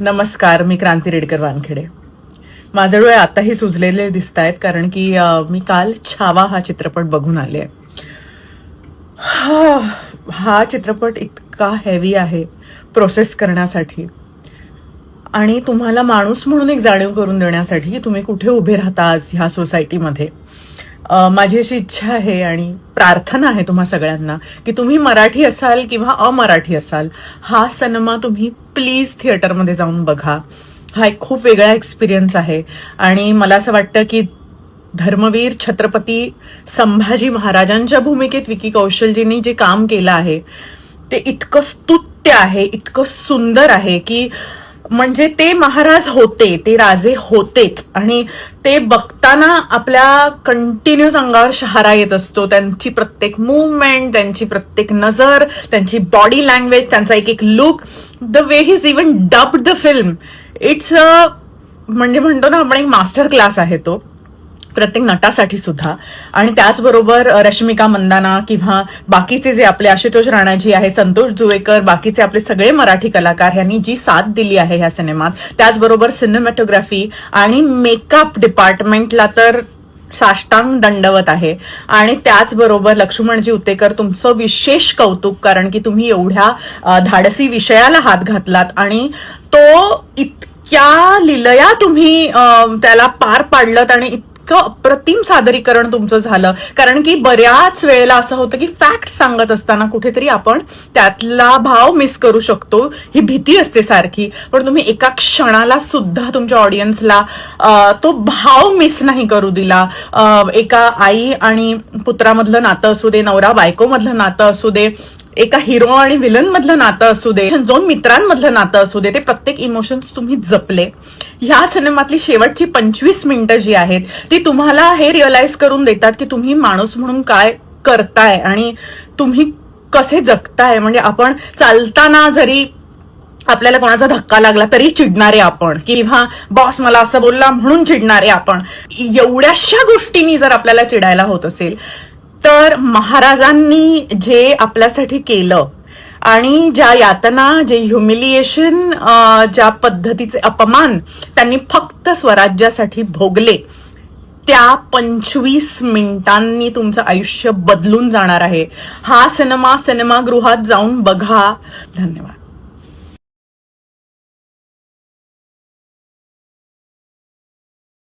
नमस्कार मी क्रांती रेडकर वानखेडे. माझे डोळे आताही सुजलेले दिसत आहेत कारण की मी काल छावा हा चित्रपट बघून आले. हा हा चित्रपट इतका हेवी आहे प्रोसेस करण्यासाठी. आणि तुम्हाला माणूस म्हणून एक जाणीव करून देण्यासाठी की तुम्ही कुठे उभे राहता आज ह्या सोसायटीमध्ये माझी अशी इच्छा आहे आणि प्रार्थना आहे तुम्हा सगळ्यांना की तुम्ही मराठी असाल किंवा अमराठी असाल हा सिनेमा तुम्ही प्लीज थिएटरमध्ये जाऊन बघा. हा एक खूप वेगळा एक्सपिरियन्स आहे आणि मला असं वाटतं की धर्मवीर छत्रपती संभाजी महाराजांच्या भूमिकेत विकी कौशलजींनी जे काम केलं आहे ते इतकं स्तुत्य आहे इतकं सुंदर आहे की म्हणजे ते महाराज होते ते राजे होतेच. आणि ते बघताना आपल्या कंटिन्यूस अंगावर शहारा येत असतो. त्यांची प्रत्येक मुवमेंट त्यांची प्रत्येक नजर त्यांची बॉडी लँग्वेज त्यांचा एक एक look the way his even dub the film it's a म्हणजे म्हणतो ना आपण एक मास्टर क्लास आहे तो. प्रत्येक नटासाठी सुद्धा. आणि त्याचबरोबर रश्मिका मंदाना किंवा बाकीचे जे आपले आशुतोष राणाजी आहे संतोष जुवेकर बाकीचे आपले सगळे मराठी कलाकार यांनी जी साथ दिली आहे ह्या सिनेमात. त्याचबरोबर सिनेमॅटोग्राफी आणि मेकअप डिपार्टमेंटला तर साष्टांग दंडवत आहे. आणि त्याचबरोबर लक्ष्मणजी उतेकर तुमचं विशेष कौतुक कारण की तुम्ही एवढ्या धाडसी विषयाला हात घातलात आणि तो इतक्या लिलया तुम्ही त्याला पार पाडलत आणि इतकं अप्रतिम सादरीकरण तुमचं झालं. कारण की बऱ्याच वेळेला असं होतं की फॅक्ट सांगत असताना कुठेतरी आपण त्यातला भाव मिस करू शकतो. ही भीती असते सारखी. पण तुम्ही एका क्षणाला सुद्धा तुमच्या ऑडियन्सला तो भाव मिस नाही करू दिला. एका आई आणि पुत्रामधलं नातं असू दे नवरा बायकोमधलं नातं असू दे एका हिरो आणि विलन मधलं नातं असू दे दोन मित्रांमधलं नातं असू दे ते प्रत्येक इमोशन्स तुम्ही जपले. ह्या सिनेमातली शेवटची पंचवीस मिनिटं जी आहेत ती तुम्हाला हे रिअलाइज करून देतात की तुम्ही माणूस म्हणून काय करताय आणि तुम्ही कसे जगताय. म्हणजे आपण चालताना जरी आपल्याला कोणाचा धक्का लागला तरी चिडणारे आपण किंवा बॉस मला असं बोलला म्हणून चिडणारे आपण. एवढ्याशा गोष्टींनी जर आपल्याला चिडायला होत असेल तर महाराजांनी जे आपल्यासाठी केलं आणि ज्या यातना जे ह्युमिलिएशन ज्या पद्धतीचे अपमान त्यांनी फक्त स्वराज्यासाठी भोगले त्या पंचवीस मिनिटांनी तुमचं आयुष्य बदलून जाणार आहे. हा सिनेमा सिनेमागृहात जाऊन बघा. धन्यवाद.